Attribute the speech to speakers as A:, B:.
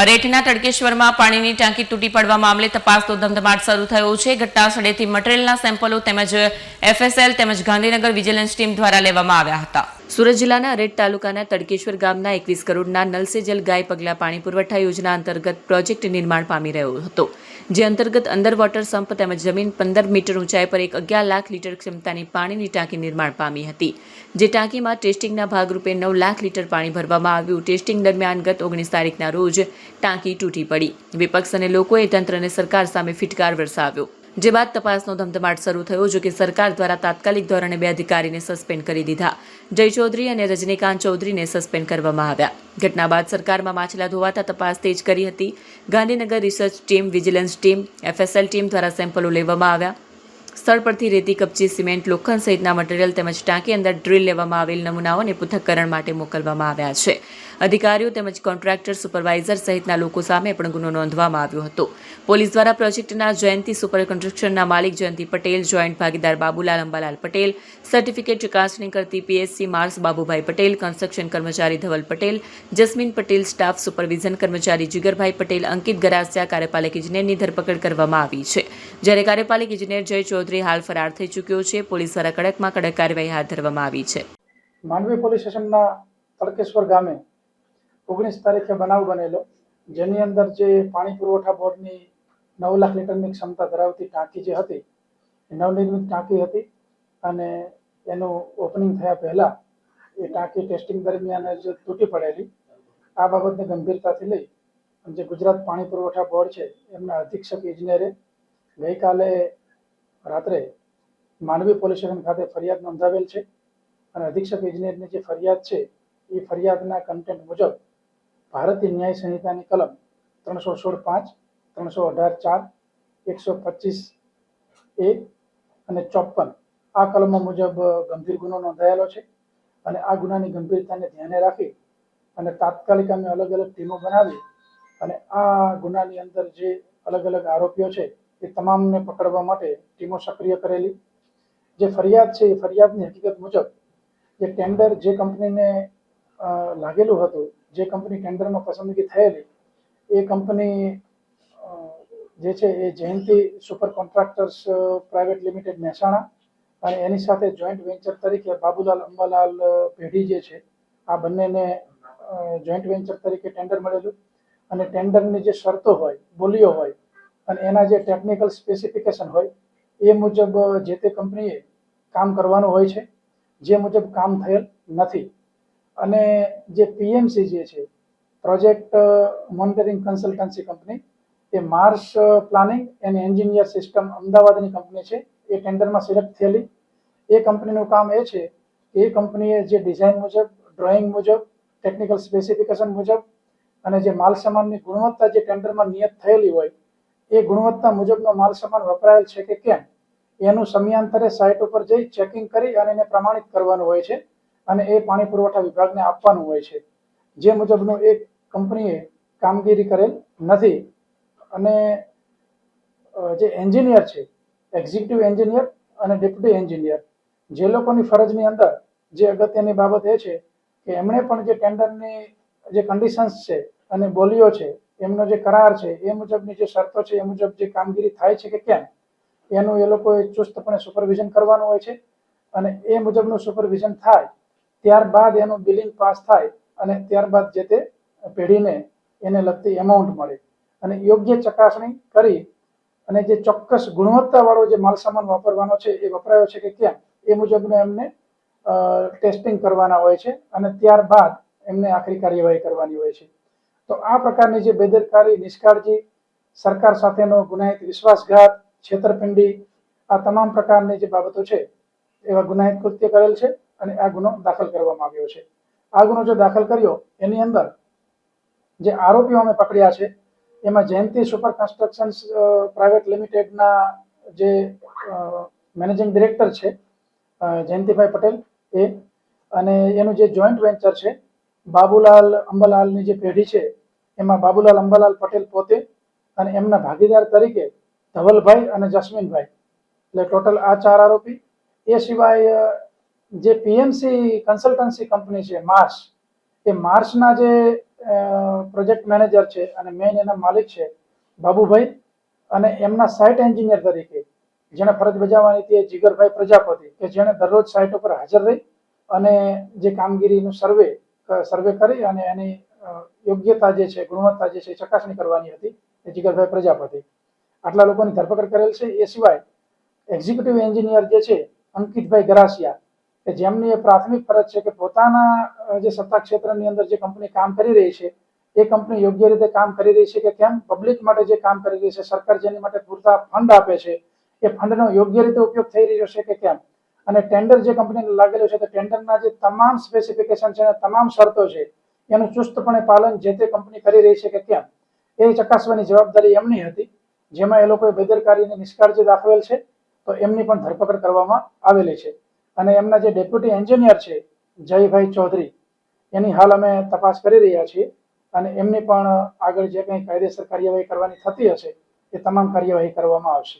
A: અરેઠના તડકેશ્વરમાં પાણીની ટાંકી તૂટી પડવા મામલે તપાસનો ધમધમાટ શરૂ થયો છે. ઘટના મટીરિયલના સેમ્પલો તેમજ એફએસએલ તેમજ ગાંધીનગર વિજિલન્સ ટીમ દ્વારા લેવામાં આવ્યા હતા. સુરત જિલ્લાના અરેઠ તાલુકાના તડકેશ્વર ગામના એકવીસ કરોડના નલસે જલ ગાય પગલા પાણી પુરવઠા યોજના અંતર્ગત પ્રોજેક્ટ નિર્માણ પામી રહ્યો હતો. જે અંતર્ગત અંડર વોટર સંપ તેમજ જમીન પંદર મીટર ઊંચાઈ પર એક અગિયાર લાખ લીટર ક્ષમતાની પાણીની ટાંકી નિર્માણ પામી હતી. જે ટાંકીમાં ટેસ્ટિંગના ભાગરૂપે નવ લાખ લીટર પાણી ભરવામાં આવ્યું. ટેસ્ટિંગ દરમિયાન ગત ઓગણીસ તારીખના રોજ ટાંકી તૂટી પડી. વિપક્ષ અને લોકોએ તંત્રને સરકાર સામે ફિટકાર વરસાવ્યો. જે બાદ તપાસનો ધમધમાટ શરૂ થયો જો કે સરકાર દ્વારા તાત્કાલિક ધોરણે બે અધિકારીને સસ્પેન્ડ કરી દીધા. જય ચૌધરી અને રજનીકાંત ચૌધરીને સસ્પેન્ડ કરવામાં આવ્યા. ઘટના બાદ સરકારમાં માછલા ધોવાતા તપાસ તેજ કરી હતી. Gandhinagar research team, vigilance team, FSL team દ્વારા સેમ્પલો લેવામાં આવ્યા. સ્થળ પરથી રેતી, કપચી, સિમેન્ટ, લોખંડ સહિતના મટીરીયલ તેમજ ટાંકી અંદર ડ્રીલ લેવામાં આવેલ નમૂનાઓને પૃથ્થકરણ માટે મોકલવામાં આવ્યા છે. અધિકારીઓ તેમજ કોન્ટ્રાક્ટર, સુપરવાઇઝર સહિતના લોકો સામે પણ ગુનો નોંધવામાં આવ્યો હતો. પોલીસ દ્વારા પ્રોજેક્ટના જયંતિ સુપર કન્સ્ટ્રક્શનના માલિક જયંતિ પટેલ, જોઈન્ટ ભાગીદાર બાબુલાલ, અંબાલાલ પટેલ, સર્ટિફિકેટ ચકાસણી કરતી PSC Mars Babubhai Patel, construction કર્મચારી ધવલ પટેલ, જસ્મીન પટેલ, સ્ટાફ સુપરવિઝન કર્મચારી જીગરભાઈ પટેલ, અંકિત ગરાસિયા, કાર્યપાલક ઇજનેરની ધરપકડ કરવામાં આવી છે. જ્યારે કાર્યપાલક ઇજનેર જય ચૌધરી હાલ ફરાર થઈ ચૂક્યો છે, પોલીસ દ્વારા કડકમાં કડક કાર્યવાહી હાથ ધરવામાં આવી છે.
B: માંડવી પોલીસ સ્ટેશનના તડકેશ્વર ગામે ઓગણીસ તારીખે બનાવ બનેલો. જેની અંદર જે પાણી પુરવઠા બોર્ડની નવ લાખ લીટરની ક્ષમતા ધરાવતી ટાંકી જે હતી, એ નવનિર્મિત ટાંકી હતી અને એનું ઓપનિંગ થયા પહેલા એ ટાંકી ટેસ્ટિંગ દરમિયાન જ તૂટી પડેલી. આ બાબતને ગંભીરતાથી લઈ જે ગુજરાત પાણી પુરવઠા બોર્ડ છે, એમના અધિક્ષક ઇજનેરે ગઈકાલે રાત્રે માંડવી પોલીસ સ્ટેશન ખાતે ફરિયાદ નોંધાવેલ છે અને અધિક્ષક ઇજનેરની જે ફરિયાદ છે, એ ફરિયાદના કન્ટેન્ટ મુજબ ભારતીય ન્યાય સંહિતાની કલમ ત્રણસો સોળ પાંચ ત્રણસો અઢાર ચાર, એકસો પચીસ એ અને ચોપન આ કલમો મુજબ ગંભીર ગુનો નોંધાયેલો છે અને આ ગુનાની ગંભીરતાને ધ્યાને રાખી અને તાત્કાલિક અમે અલગ અલગ ટીમો બનાવી અને આ ગુનાની અંદર જે અલગ અલગ આરોપીઓ છે એ તમામને પકડવા માટે ટીમો સક્રિય કરેલી. જે ફરિયાદ છે એ ફરિયાદની હકીકત મુજબ, જે ટેન્ડર જે કંપનીને લાગેલું હતું જે કંપની ટેન્ડરમાં પસંદગી થયેલી, એ કંપની જે છે એ Jayanti super contractors private limited Mehsana અને એની સાથે જોઈન્ટ વેન્ચર તરીકે બાબુલાલ અંબાલાલ પેઢી જે છે, આ બંનેને જોઈન્ટ વેન્ચર તરીકે ટેન્ડર મળેલું. અને ટેન્ડરની જે શરતો હોય બોલીઓ હોય અને એના જે ટેકનિકલ સ્પેસિફિકેશન હોય, એ મુજબ જે તે કંપનીએ કામ કરવાનું હોય છે, જે મુજબ કામ થયેલ નથી. અને જે પીએમસી જે છે project monitoring consultancy company A Mars planning and engineer system અમદાવાદની કંપની છે. એ ટેન્ડરમાં સિલેક્ટ થયેલી. એ કંપનીનું કામ એ છે કે એ કંપનીએ જે ડિઝાઇન મુજબ ડ્રોઈંગ મુજબ ટેકનિકલ સ્પેસિફિકેશન મુજબ અને જે માલ સામાનની ગુણવત્તા જે ટેન્ડરમાં નિયત થયેલી હોય, એ ગુણવત્તા મુજબનો માલ સામાન વપરાયેલ છે કે કેમ? એનું સમયાંતરે સાઇટ ઉપર જઈ ચેકિંગ કરી અને એને પ્રમાણિત કરવાનું હોય છે. અને એ પાણી પુરવઠા વિભાગને આપવાનું હોય છે. જે મુજબનું એક કંપનીએ કામગીરી કરેલ નથી અને જે એન્જિનિયર છે, એક્ઝિક્યુટિવ એન્જિનિયર અને ડેપ્યુટી એન્જિનિયર, જે લોકોની ફરજની અંદર, જે અગત્યની બાબત એ છે કે એમણે પણ જે ટેન્ડરની જે કન્ડિશન્સ છે અને બોલીઓ છે, એમનો જે કરાર છે, એ મુજબની જે શરતો છે, એ મુજબ જે કામગીરી થાય છે કે કેમ, એનું એ લોકોએ ચુસ્તપણે સુપરવિઝન કરવાનું હોય છે અને એ મુજબનું સુપરવિઝન થાય ત્યારબાદ એનું બિલિંગ પાસ થાય અને ત્યારબાદ જે તે પેઢીને એને લગતી એમાઉન્ટ મળે. અને યોગ્ય ચકાસણી કરી અને જે ચોક્કસ ગુણવત્તાવાળો જે માલસામાન વાપરવાનો છે એ વપરાયો છે કે કેમ એ મુજબનું એમને ટેસ્ટિંગ કરવાના હોય છે અને ત્યારબાદ એમને આખરી કાર્યવાહી કરવાની હોય છે. તો આ પ્રકારની જે બેદરકારી, નિષ્કાળજી, સરકાર સાથેનો ગુનાહિત વિશ્વાસઘાત, છેતરપિંડી, આ તમામ પ્રકારની જે બાબતો છે, એવા ગુનાહિત કૃત્ય કરેલ છે. અને આ ગુનો દાખલ કરવામાં આવ્યો છે. આ ગુનો જો દાખલ કર્યો, એની અંદર જે આરોપીઓ અમે પકડ્યા છે, એમાં જયંતિ સુપર કન્સ્ટ્રક્શન પ્રાઇવેટ લિમિટેડના જે મેનેજિંગ ડિરેક્ટર છે જયંતિભાઈ પટેલ એ, અને એનું જે જોઈન્ટ વેન્ચર છે, બાબુલાલ અંબાલાલની જે પેઢી છે, એમાં બાબુલાલ અંબાલાલ પટેલ પોતે અને એમના ભાગીદાર તરીકે ધવલભાઈ અને જસ્મીનભાઈ. એટલે ટોટલ આ ચાર આરોપી. એ સિવાય જે પીએમસી કન્સલ્ટન્સી કંપની છે, માર્સ, એ માર્સના જે પ્રોજેક્ટ મેનેજર છે અને મેઇન એના માલિક છે, બાબુભાઈ અને એમના સાઇટ એન્જિનિયર તરીકે જેને ફરજ બજાવવાની હતી એ જીગરભાઈ પ્રજાપતિ, કે જેણે દરરોજ સાઇટ ઉપર હાજર રહી અને જે કામગીરીનું સર્વે સર્વે કરી અને એની યોગ્યતા જે છે, ગુણવત્તા જે છે ચકાસણી કરવાની હતી એ જીગરભાઈ પ્રજાપતિ. આટલા લોકોની ધરપકડ કરેલ છે, એ સિવાય એક્ઝિક્યુટિવ એન્જિનિયર જે છે, અંકિતભાઈ ગરાસિયા કે જેમની એ પ્રાથમિક ફરજ છે કે પોતાના જે સત્તા ક્ષેત્રની અંદર જે કંપની કામ કરી રહી છે, એ કંપની યોગ્ય રીતે કામ કરી રહી છે કે કેમ? પબ્લિક માટે જે કામ કરી રહી છે, સરકાર જેની માટે પૂરતા ફંડ આપે છે, એ ફંડનો યોગ્ય રીતે ઉપયોગ થઈ રહ્યો છે કે કેમ? અને ટેન્ડર જે કંપનીને લાગેલું છે, તો ટેન્ડરના જે તમામ સ્પેસિફિકેશન છે અને તમામ શરતો છે, એનું ચુસ્તપણે પાલન જે તે કંપની કરી રહી છે કે કેમ? એ ચકાસવાની જવાબદારી એમની હતી, જેમાં એ લોકોએ બેદરકારીની નિષ્કાળજી દાખવેલ છે, તો એમની પણ ધરપકડ કરવામાં આવેલી છે. અને એમના જે ડેપ્યુટી એન્જિનિયર છે, જયભાઈ ચૌધરી, એની હાલ અમે તપાસ કરી રહ્યા છીએ અને એમની પણ આગળ જે કંઈ કાયદેસર કાર્યવાહી કરવાની થતી હશે, એ તમામ કાર્યવાહી કરવામાં આવશે.